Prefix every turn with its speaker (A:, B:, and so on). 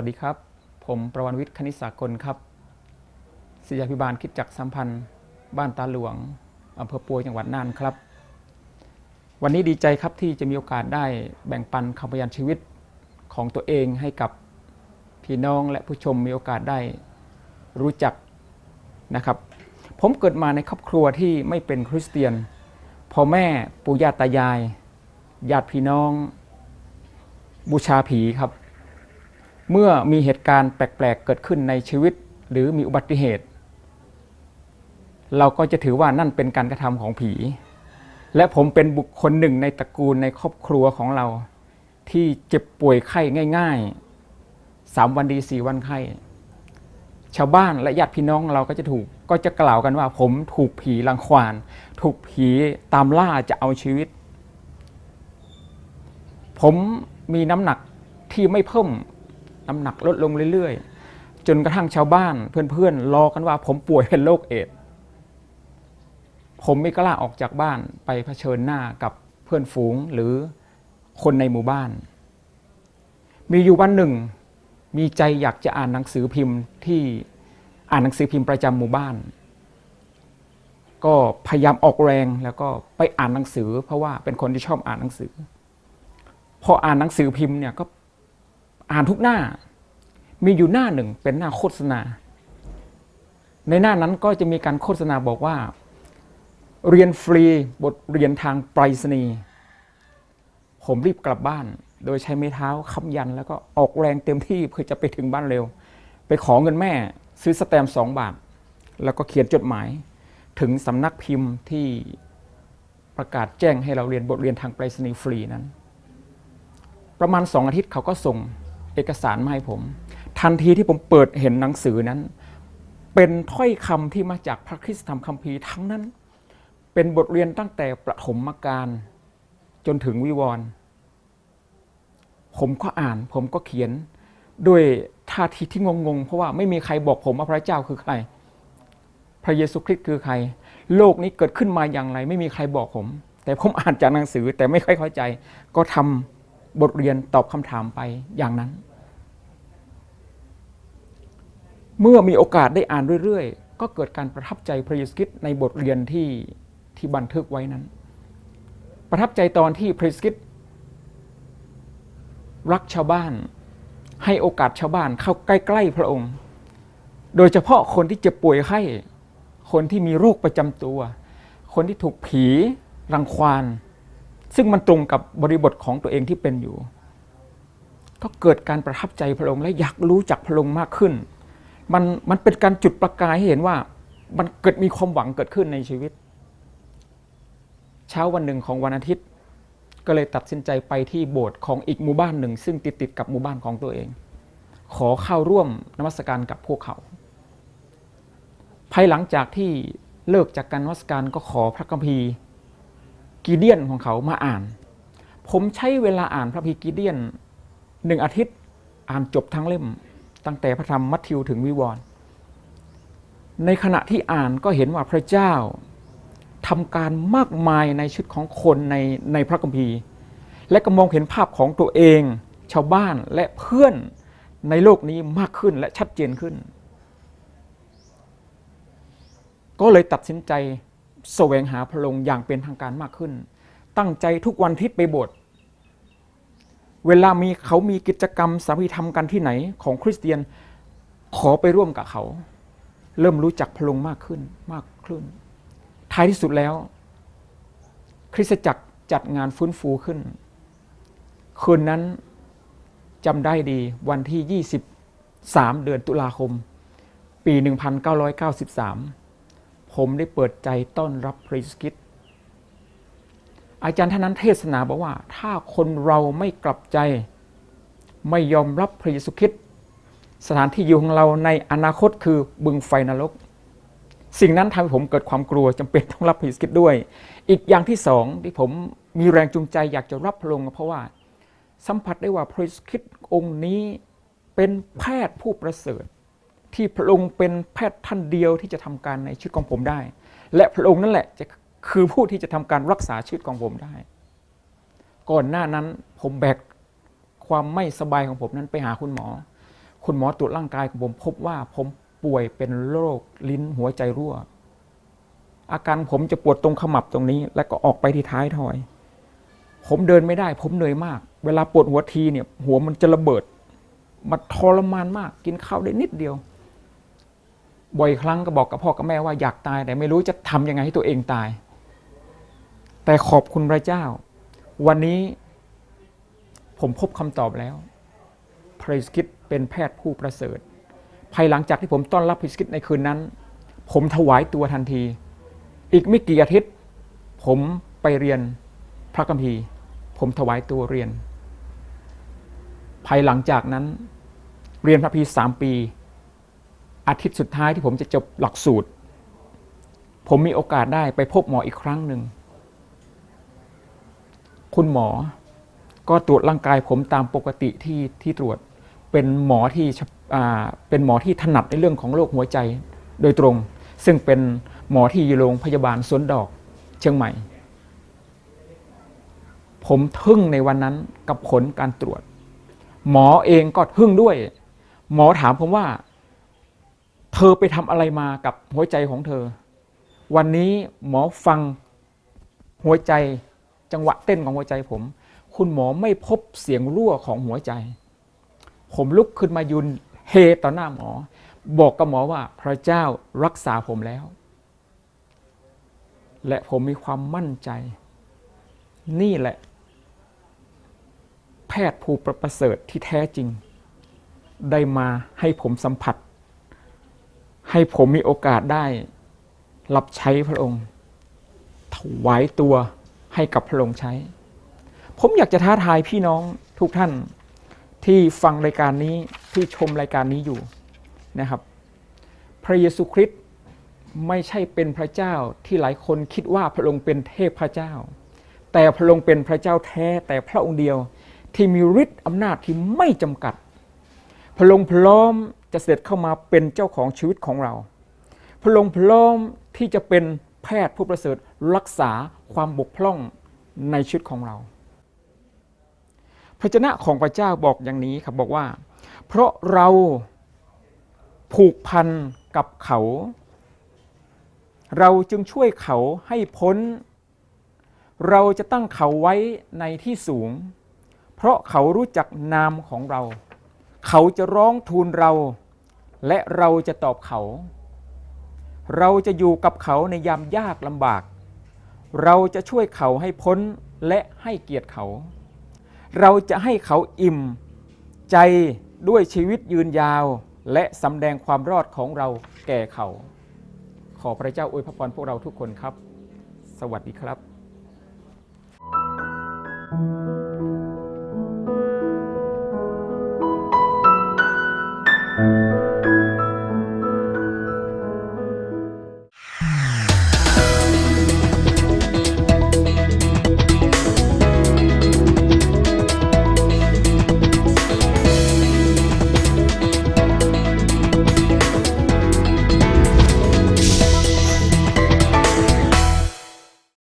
A: สวัสดีครับ ผมประวันวิทย์คณิตสากลครับศิษยาภิบาลคิดจักสัมพันธ์ บ้านตาหลวงอำเภอปัวจังหวัดน่านครับ วันนี้ดีใจครับที่จะมีโอกาสได้แบ่งปันคำพยานชีวิตของตัวเองให้กับพี่น้องและผู้ชมมีโอกาสได้รู้จักนะครับ ผมเกิดมาในครอบครัวที่ไม่เป็นคริสเตียนพ่อแม่ปู่ย่าตายายญาติพี่น้อง บูชาผีครับ เมื่อมีเหตุการณ์แปลกๆ เกิดขึ้นในชีวิต หรือมีอุบัติเหตุ เราก็จะถือว่านั่นเป็นการกระทำของผี และผมเป็นบุคคลหนึ่งในตระกูลในครอบครัวของเรา ที่เจ็บป่วยไข้ง่ายๆสามวันดีสี่วันไข้ ชาวบ้านและญาติพี่น้องเราก็จะถูกก็จะกล่าวกันว่า ผมถูกผีรังควานถูกผีตามล่าจะเอาชีวิต ผมมีน้ำหนักที่ไม่เพิ่ม น้ำหนักลดลงเรื่อยๆ จนกระทั่งชาวบ้านเพื่อนๆรอกันว่าผมป่วยเป็นโรคเอดผมไม่กล้าออกจากบ้านไปเผชิญหน้ากับเพื่อนฝูงหรือคนในหมู่บ้าน มีอยู่วันหนึ่ง มีใจอยากจะอ่านหนังสือพิมพ์ที่อ่านหนังสือพิมพ์ประจำหมู่บ้าน ก็พยายามออกแรงแล้วก็ไปอ่านหนังสือ เพราะว่าเป็นคนที่ชอบอ่านหนังสือ พออ่านหนังสือพิมพ์เนี่ยก็ อ่านทุกหน้า มีอยู่หน้าหนึ่งเป็นหน้าโฆษณา ในหน้านั้นก็จะมีการโฆษณาบอกว่า เรียนฟรีบทเรียนทางไปรษณีย์ผมรีบกลับบ้าน โดยใช้ไม้เท้าค้ำยัน แล้วก็ออกแรงเต็มที่เพื่อจะไปถึงบ้านเร็ว ไปขอเงินแม่ซื้อสแตมสองบาท แล้วก็เขียนจดหมาย ถึงสำนักพิมพ์ที่ประกาศแจ้งให้เราเรียนบทเรียนทางไปรษณีย์ฟรีนั้น ประมาณสองอาทิตย์เขาก็ส่ง เอกสารมาให้ผม ทันทีที่ผมเปิดเห็นหนังสือนั้น เป็นถ้อยคำที่มาจากพระคริสตธรรมคัมภีร์ทั้งนั้น เป็นบทเรียนตั้งแต่ประถมกาลจนถึงวิวรณ์ผมก็อ่าน ผมก็เขียนด้วยท่าทีที่งงๆ เพราะว่าไม่มีใครบอกผมว่าพระเจ้าคือใคร พระเยซูคริสต์คือใคร โลกนี้เกิดขึ้นมาอย่างไร ไม่มีใครบอกผม แต่ผมอ่านจากหนังสือแต่ไม่ค่อยเข้าใจ ก็ทำ บทเรียนตอบคำถามไปอย่างนั้น เมื่อมีโอกาสได้อ่านเรื่อยๆ ก็เกิดการประทับใจพระเยซูคริสต์ในบทเรียนที่ที่บันทึกไว้นั้น ประทับใจตอนที่พระเยซูคริสต์รักชาวบ้าน ให้โอกาสชาวบ้านเข้าใกล้ๆพระองค์ โดยเฉพาะคนที่เจ็บป่วยไข้คนที่มีโรคประจำตัว คนที่ถูกผีรังควาน ซึ่งมันตรงกับบริบทของตัวเองที่เป็นอยู่ ก็เกิดการประทับใจพระองค์และอยากรู้จักพระองค์มากขึ้น มันมันเป็นการจุดประกายให้เห็นว่ามันเกิดมีความหวังเกิดขึ้นในชีวิต เช้าวันหนึ่งของวันอาทิตย์ ก็เลยตัดสินใจไปที่โบสถ์ของอีกหมู่บ้านหนึ่ง ซึ่งติดติดกับหมู่บ้านของตัวเอง ขอเข้าร่วมนมัสการกับพวกเขา ภายหลังจากที่เลิกจากการนมัสการก็ขอพระคัมภีร์ กีเดียนของเขามาอ่าน ผมใช้เวลาอ่านพระพีกีเดียนหนึ่งอาทิตย์อ่านจบทั้งเล่ม ตั้งแต่พระธรรมมัทธิวถึงวิวรณ์ในขณะที่อ่านก็เห็นว่าพระเจ้าทำการมากมายในชีวิตของคนในในพระคัมภีร์ และก็มองเห็นภาพของตัวเอง ชาวบ้านและเพื่อนในโลกนี้มากขึ้นและชัดเจนขึ้น ก็เลยตัดสินใจ แสวงหาพระองค์อย่างเป็นทางการมากขึ้น ตั้งใจทุกวันอาทิตย์ไปโบสถ์เวลามีเขามีกิจกรรมสามีธรรมกันที่ไหน ของคริสเตียนขอไปร่วมกับเขา เริ่มรู้จักพระองค์มากขึ้นมากขึ้น ท้ายที่สุดแล้ว คริสตจักรจัดงานฟื้นฟูขึ้น คืนนั้นจำได้ดีวันที่ 23 เดือนตุลาคม ปี 1993 ผมได้เปิดใจต้อนรับพระเยซูคริสต์อาจารย์ท่านนั้นเทศนาบอกว่า ถ้าคนเราไม่กลับใจ ไม่ยอมรับพระเยซูคริสต์สถานที่อยู่ของเราในอนาคตคือบึงไฟนรก สิ่งนั้นทำให้ผมเกิดความกลัวจำเป็นต้องรับพระเยซูคริสต์ด้วย อีกอย่างที่สองที่ผมมีแรงจูงใจอยากจะรับพระองค์เพราะว่า สัมผัสได้ว่าพระเยซูคริสต์องค์นี้เป็นแพทย์ผู้ประเสริฐ ที่พระองค์เป็นแพทย์ท่านเดียวที่จะทำการในชีวิตของผมได้ และพระองค์นั่นแหละจะคือผู้ที่จะทำการรักษาชีวิตของผมได้ ก่อนหน้านั้นผมแบกความไม่สบายของผมนั้นไปหาคุณหมอ คุณหมอตรวจร่างกายของผมพบว่าผมป่วยเป็นโรคลิ้นหัวใจรั่ว อาการผมจะปวดตรงขมับตรงนี้ แล้วก็ออกไปที่ท้ายทอย ผมเดินไม่ได้ ผมเหนื่อยมาก เวลาปวดหัวทีเนี่ย หัวมันจะระเบิด มันทรมานมาก กินข้าวได้นิดเดียว บ่อยครั้งก็บอกกับพ่อกับแม่ว่าอยากตาย แต่ไม่รู้จะทำยังไงให้ตัวเองตาย แต่ขอบคุณพระเจ้า วันนี้ผมพบคำตอบแล้วพระสกิดเป็นแพทย์ผู้ประเสริฐ ภายหลังจากที่ผมต้อนรับพระสกิดในคืนนั้น ผมถวายตัวทันที อีกไม่กี่อาทิตย์ ผมไปเรียนพระคัมภีร์ ผมถวายตัวเรียน ภายหลังจากนั้น เรียนพระคัมภีร์สามปี อาทิตย์สุดท้ายที่ผมจะจบหลักสูตร ผมมีโอกาสได้ไปพบหมออีกครั้งหนึ่ง คุณหมอก็ตรวจร่างกายผมตามปกติที่ที่ตรวจเป็นหมอที่เฉพอ่าเป็นหมอที่ถนัดในเรื่องของโรคหัวใจโดยตรง ซึ่งเป็นหมอที่อยู่โรงพยาบาลสวนดอกเชียงใหม่ ผมทึ่งในวันนั้นกับผลการตรวจ หมอเองก็ทึ่งด้วย หมอถามผมว่า ธอไปทำอะไรมากับหัวใจของเธอ วันนี้หมอฟังหัวใจจังหวะเต้นของหัวใจผม คุณหมอไม่พบเสียงรั่วของหัวใจ ผมลุกขึ้นมายืนเฮต่อหน้าหมอ บอกกับหมอว่าพระเจ้ารักษาผมแล้ว และผมมีความมั่นใจ นี่แหละ แพทย์ผู้ประเสริฐที่แท้จริง ได้มาให้ผมสัมผัส ให้ผมมีโอกาสได้ รับใช้พระองค์ ถวายตัวให้กับพระองค์ใช้ ผมอยากจะท้าทายพี่น้องทุกท่านที่ฟังรายการนี้ที่ชมรายการนี้อยู่นะครับ พระเยซูคริสต์ไม่ใช่เป็นพระเจ้าที่หลายคนคิดว่าพระองค์เป็นเทพพระเจ้า แต่พระองค์เป็นพระเจ้าแท้แต่พระองค์เดียวที่มีฤทธิ์อำนาจที่ไม่จำกัด พระองค์พร้อมจะเสด็จเข้ามาเป็นเจ้าของชีวิตของเรา พระองค์พร้อมที่จะเป็นแพทย์ผู้ประเสริฐรักษาความบกพร่องในชีวิตของเรา พระเจ้าของพระเจ้าบอกอย่างนี้ครับบอกว่า เพราะเราผูกพันกับเขา เราจึงช่วยเขาให้พ้น เราจะตั้งเขาไว้ในที่สูง เพราะเขารู้จักนามของเรา เขาจะร้องทูลเรา และเราจะตอบเขา เราจะอยู่กับเขาในยามยากลำบาก เราจะช่วยเขาให้พ้นและให้เกียรติเขา เราจะให้เขาอิ่ม ใจด้วยชีวิตยืนยาว และสำแดงความรอดของเราแก่เขา ขอพระเจ้าอวยพรพวกเราทุกคนครับ สวัสดีครับ